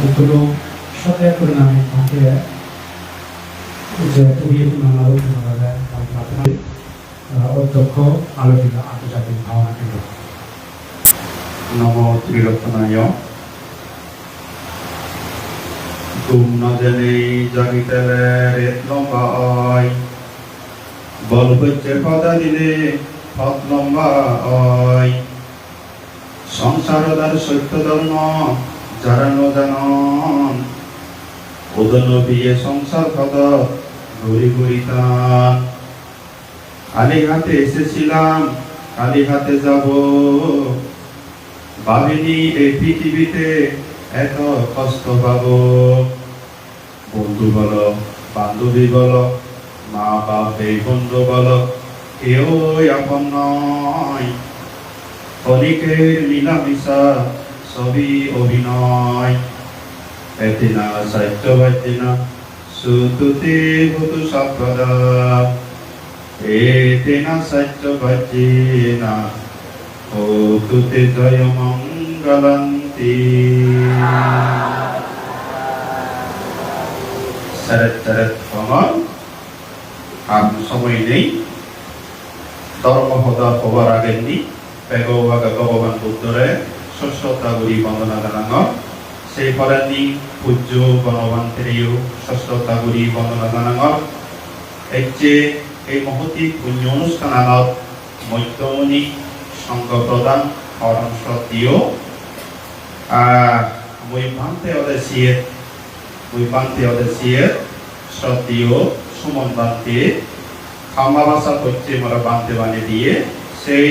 এগুলো সাথে করে নামে থাকে যে হবে মাধ্যমে অধ্যক্ষ আলোচনা আন্তর্জাতিক ভাবনা কেন্দ্র নম ত্রিরত্নায় তুম ন জেনে জগিতে রেত লম্বা অয় বল হচ্ছে পদা দিলে পথ লম্বা সংসারদার সত্য ধর্ম যারা ন জানন বিয়ে সংসার পদ ঘুরি ঘুরি টান হাতে এসেছিলাম কালী হাতে যাব। ভাবিনি এই পৃথিবীতে এত কষ্ট পাব। বন্ধু বলো, বান্ধবী বলো, মা বাপ, এই বন্ধু বলো কেউ আপন নয়। ক্ষণিকের মিলামিশা সবই অভিনয়। সাহিত্য বাদ্যিনা সুতুতে ভূতু সম্পদা। এতেনা, সাহিত্য বাদ্যিনা ওতুতে জয় মঙ্গলন্তি। শরৎ শরৎ কমল, আর সময় নেই। ধর্ম হদা হবার আগেননি বেগবাগা ভগবান বুদ্ধরে ষষ্ঠতা গুরি বন্দনা জানাঙ্গ সেই পরানি পূজ্য গণবান তেরেও ষষ্ঠতা গুরি বন্দনা জানাঙ্গ একচে এই মহতি পুণ্য অনুষ্ঠানত মধ্যমণি সংঘ প্রদান অরণ সত্য মই পান্তে অদে সিয়ে মই পান্তে অদে সিয়ে সত্য সুমন বান্তে খামা ভাষা হচ্ছে মোরা বান্তে বানিয়ে দিয়ে সেই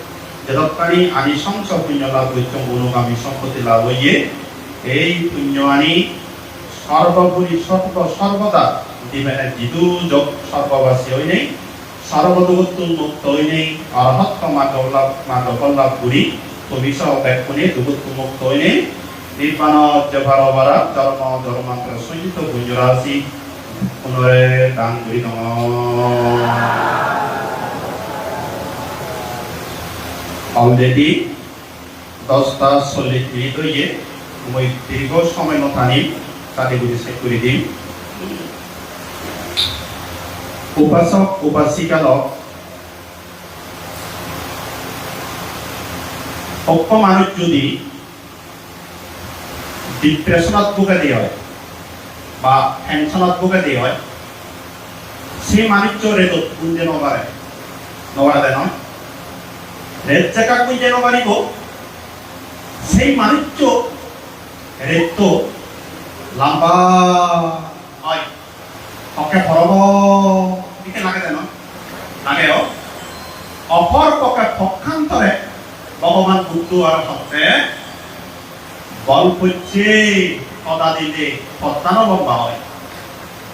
যতক্ষণি আনি সংস পুণ্য লাভ হইত অনুগামী সম্পত্তি লাভ হইয়ে এই পুণ্য আনি সর্বোপরি সর্ব সর্বদা জীবনের জিদু যোগ সর্ববাসী হই নেই সর্বদুগত মুক্ত হই নেই অরহত্ত মার্গ লাভ মার্গ লাভ করি ভবিষ্য ব্যাকুণে দুগুত মুক্ত হই নেই? নির্বাণ জভার বারা ধর্ম ধর্মান্তর পুঞ্জরাশি পুনরে দান করি অলরেডি দশটা চল্লিশ মিনিট মই দীর্ঘ সময় নথানিম তাতে বুঝে শেষ করে দিম। উপাসক, উপাসিকালক অক্ষ মানুষ যদি ডিপ্রেশনত হয় বা টেনশনত ভোগাদি হয়, সেই মানুষ রেদত গুঞ্জে নবারে নবারা দেন রেদ জায়গা গুঞ্জে নবারিব সেই মানুষ রেদ লম্বা হয় পকে ফরব দিকে লাগে দেন লাগে অপর পকে পক্ষান্তরে ভগবান বুদ্ধ আর ভক্তে বল হচ্ছে সদা দিলে সত্তানো লম্বা হয়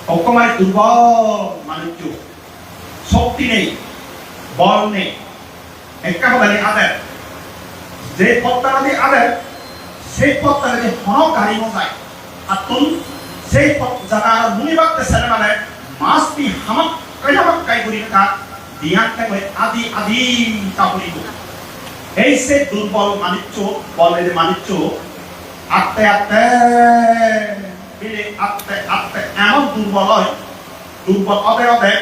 অকমায় দুর্বল মানুষ শক্তি নেই, বল নেই। একাবারে আদের যে পত্তানাদি আদের সেই পত্তানাদি হন গাড়ি মজায় আর তুম সেই জানা মুনি বাক্তে সেরে মানে মাস বি হামাক কইহামাক কাই করি কা দিয়াক কে আদি আদি তা করি এই সে দুর্বল মানিচ্য বলের মানিচ্য আত্মে আত্মে, বিলে আত্মে আত্মে এমন দুর্বল হয়, দুর্বল অবে অবে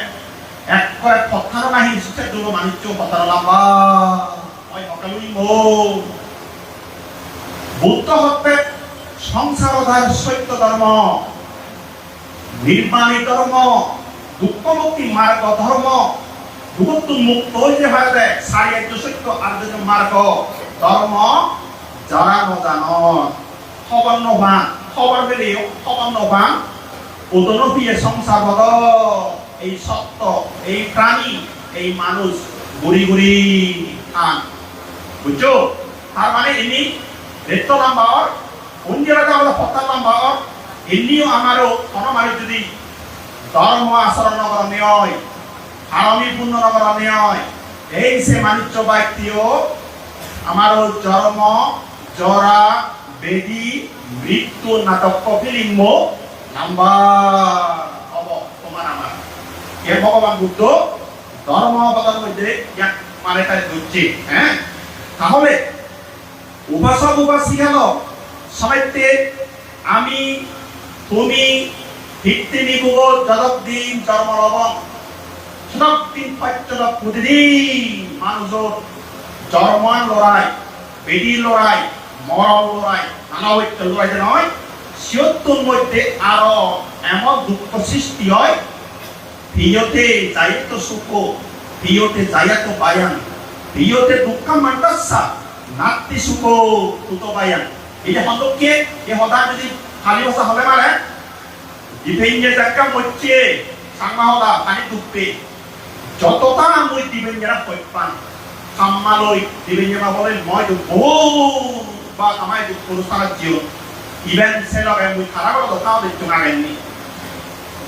এক করে পথার নাহি সুখে দুর্বল মানিচ্য পথার লাম্বা। ওই অকালুই মো বুদ্ধ হতে সত্য ধর্ম, নির্মাণী ধর্ম দুঃখ মুক্তি মার্গ ধর্ম দুঃখ মুক্ত হইতে পারে সত্য আর মার্গ। ধর্ম যারা নজান খবর নভান খবর পেলেও খবর উদনপিয়ে সংসার বদ এই সত্য এই প্রাণী, এই মানুষ গুড়ি গুড়ি খান। বুঝছ? তার মানে ইনি রেত্ত নাম্বার অন্যরা আমরা পত্তা নাম্বার এনেও আমাৰো কোনোবাৰে যদি ধৰ্ম আচৰণ নকৰণীয় হাৰমী পূৰ্ণ নকৰণীয় এই সে মানিত্য ব্যক্তিও আমাৰো জন্ম জৰা বেদী, মৃত্যু, নাটক কপিলিম্ব নাম্বার হব তোমার আমার এ ভগবান বুদ্ধ ধর্মপদের মধ্যে ইয়াক মানে তাই বুঝছি হ্যাঁ? তাহলে, উপাসক উপাসী হল সবাইতে আমি, তুমি ভিত্তিনি ভূগোল যদদিন জন্ম লবণ যদদিন পাচ্যদক প্রতিদিন মানুষের জন্মান লড়াই বেদি লড়াই, মরণ লড়াই, নানা ঐক্য লড়াই যে নয় সিয়ত্তর মধ্যে আরও এমন দুঃখ সৃষ্টি হয় প্রিয়তে যাইত সুখ প্রিয়তে যাইত বায়ান প্রিয়তে দুঃখ মান্তাসা নাতি সুখ তুত বায়ান এটা হন্দকে এ হদা যদি খালি ভাষা হবে মানে দিবেঞ্জে জাকা মধ্যে সাংমা হদা পানি দুঃখে যতটা মই দিবেঞ্জেরা পৈপান সাম্মালৈ দিবেঞ্জেমা বলে মই দুঃখ বা আমায় দুঃখ সাহায্য ইভেন সেলকে মই খারাপ দোকাও দিচ্ছ না গেননি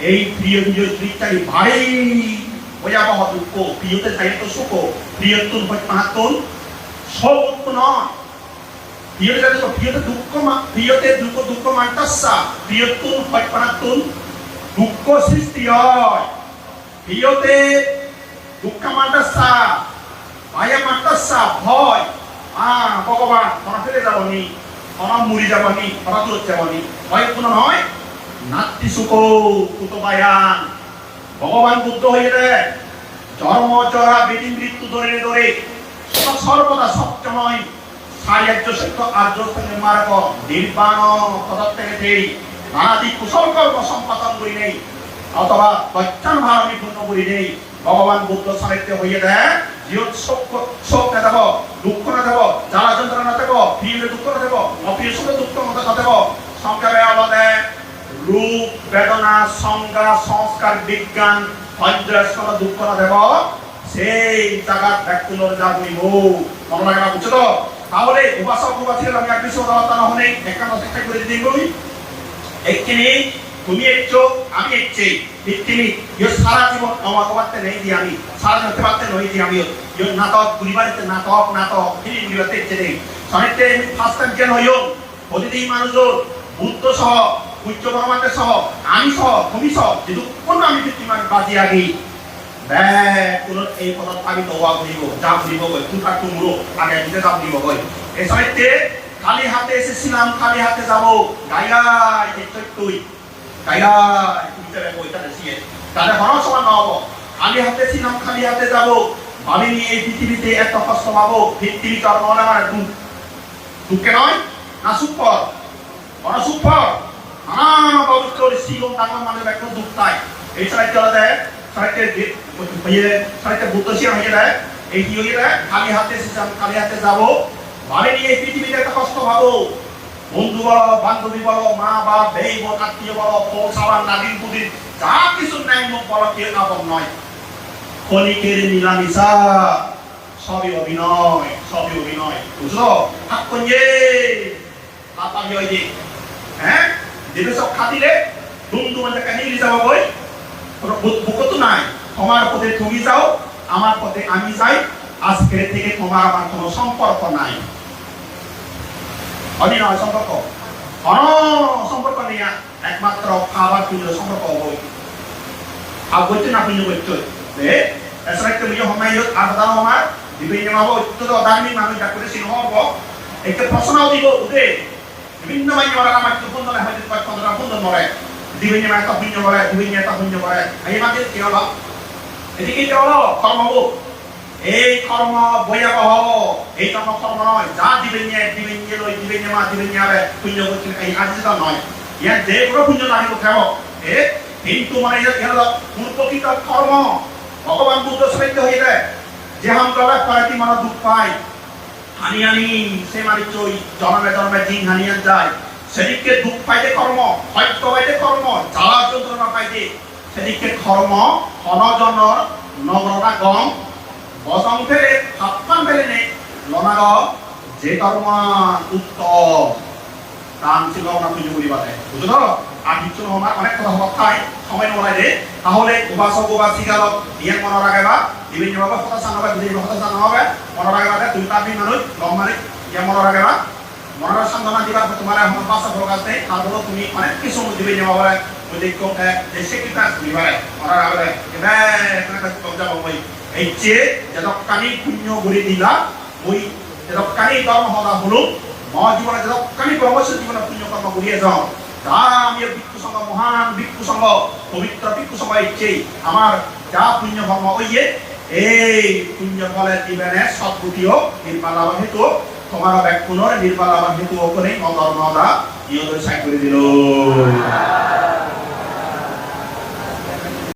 এই প্রিয় বিজয় স্ত্রীটাই ভারী ভয়াবহ দুঃখ, প্রিয়তে চাইতো সুখ প্রিয়তুন পাহাতুন সৌত্ব নয়। প্রিয়তে যাতে প্রিয়তে দুঃখ প্রিয়তে দুঃখ দুঃখ মান্তাসা প্রিয়তুন পাহাতুন দুঃখ সৃষ্টি হয়। প্রিয়তে দুঃখ মান্তাসা মায়া মান্তাসা, ভয়। আহ ভগবান ওরা ফেলে যাবনি ওরা মুড়ি যাবনি ওরা দূর যাবনি, ভয় কোনো নয়। নাতি সুখ কুতবায়ান ভগবান বুদ্ধ হয়ে জন্ম চরা বিধি, মৃত্যু ধরে ধরে সর্বদা সবসময় সার্য সত্য আর্য নির্বাণ নানাদি সম্পাদন করি নেই, অথবা করি নেই। ভগবান বুদ্ধ সাহিত্য হয়ে দেয় জীবন শোক না দেব, দুঃখ না দেব, জ্বালা যন্ত্রণা না দেব প্রিয় দুঃখ না দেব অপ্রিয় দুঃখ না দেব আমাদের রূপ, বেদনা, সংজ্ঞা, সংস্কার, বিজ্ঞান পঞ্চাশন দুঃখ না দেব সেই জায়গা ব্যক্তিগুলোর যা বলিব মনে লাগে না বুঝছ তো? তাহলে উপাসক উপাসীর আমি এক বিষয় কথা না হলে একান্ন শিক্ষা করে দিন বলি। একখানে, তুমি এসছো আমি এসছি তিনি ইয়ে সারা জীবন আমাকে পারতে নেই যে আমি। সারা জীবন পারতে নই যে আমি। ইয়ে নাটক পরিবারেতে নাটক নাটক ফিল্ম বিবাতে এসছে নেই। সনেতে ফার্স্ট টাইম কেন হইও প্রতিদিন মানুষজন, বুদ্ধ সহ উচ্চ পরমাত্মা সহ, আমি সহ, তুমি সহ যেহেতু কোন আমি পৃথিবীমান বাজি আগে কোনো এই পদত আমি দোয়া ঘুরিব যা ঘুরিব গৈ তুষার তুমুরো আগে দিতে যা ঘুরিব গৈ। এই সময়তে খালি হাতে এসেছিলাম খালি হাতে যাব। গাইলাই তুই গাইলাই তুমি যাবে বইটা দেখিয়ে তাহলে হরণ সমান নহব। খালি হাতে ছিলাম খালি হাতে যাব। ভাবিনি এই পৃথিবীতে এত কষ্ট পাবো। পৃথিবী চরণ আমার দুঃখে। নয় না সুপর বড় সুপর নানান পবিত্র শিলং টাকা মানে একটা দুঃখ তাই। এই সাইড চলা দেয় সাইডে হয়ে সাইডে বুদ্ধ হয়ে দেয়, এই কি হয়ে দেয়? খালি হাতে খালি হাতে যাব। ভাবে নিয়ে এই পৃথিবীতে একটা কষ্ট পাবো। বন্ধু বলো, বান্ধবী বলো, মা বাপ ভাই বোন আত্মীয় বলো পৌঁছাবার নাদিন পুদিন, যা কিছু নাই মুখ বলো, কেউ আপন নয়। ক্ষণিকের নিলামিশা সবই অভিনয় সবই অভিনয়, বুঝলো? থাকুন যে পাপামি ওই যে হ্যাঁ যেটা সব খাতিলে দুম দুম একটা নিয়ে যাব বই। বুক তো নাই। তোমার পথে তুমি যাও আমার পথে আমি যাই। আজকের থেকে তোমার আমার কোনো সম্পর্ক নাই। অভিনয় সম্পর্ক? অন সম্পর্ক নেই একমাত্র খাবার পিঁজো সম্পর্ক বই। আর বইতে না পিঁজো বইতে। 네, এছাড়া তুমি সময় আর দাও আমার। বিভিন্ন ভাবে অত্যন্ত অধার্মিক মানুষ যা করে সিংহ একটা প্রশ্ন দিব উদে। বিভিন্ন মানে ওরা আমার তো বন্ধ না হয়তো কয়েক পনেরো, বন্ধ নরে বিভিন্ন মানে তো ভিন্ন করে বিভিন্ন তো ভিন্ন করে এই মাঝে কি হলো? এদিকে কি হলো? কর্ম এই কর্ম ভয়াবহ। এই কর্ম কর্ম নয়। যা দিবেন দিবেন লই দিবেন, মা দিবেন পুণ্য করছেন। এই আজিটা নয়। ইয়ার যে কোনো পুণ্য নাহিব খাব থাকে কিন্তু মানে এগুলো কোন প্রকৃত কর্ম। ভগবান বুদ্ধ সাহিত্য হয়ে যায় যে হাম তবে পারাটি দুঃখ পায়। হানি হানি, সে মানিচ চই জন্মে জন্মে দিন হানিয়ান যায়। সেদিককে দুঃখ পাইতে কর্ম হয়তো পাইতে কর্ম, জ্বালা যন্ত্রণা পাইতে। সেদিককে কর্ম হনজনর নগরনা গম। ফেলে হাপ্পান পেলেনে লনাগ যে কর্ম উত্তম। তান ছিল না পুজো করিবাতে বুঝলো আর কিছু আমার অনেক কথা ঠাই, সময় নয় রে। তাহলে উপাসক উপাসিকাল ইয়ান মনে রাখবা বিভিন্ন ভাবে কথা জানাবে বিভিন্ন কথা জানাবে মনে রাখবা দুই পাবি মানুষ গম মানে ইয়া মনে রাখবা মনের সান্ত্বনা দিবা তোমার এখন বড় কাছে তারপরে তুমি অনেক কিছু বিভিন্ন ভাবে যদি কোন যে সেকিটা দিবারে মনে রাখবে এবে একটা কথা বলব এই যে যতখানি পুণ্য গড়ি দিলা, মই যতখানি কর্ম হলা হলো মই জীবনে যতখানি প্রবশ্য জীবনে পুণ্য কর্ম গড়িয়ে যাও তা আমি ভিক্ষু সংঘ, মহান ভিক্ষু সংঘ, পবিত্র ভিক্ষু সংঘ ইচ্ছেই আমার যা পুণ্য কর্ম হইয়ে এই পুণ্য ফলে দিবেনে সৎগুটিও নির্মাণ লাভ হেতু তোমার ব্যাকুণর পুনর লাভ হেতু ওখানে মদর নদা ইয়োদের সাই করে দিল।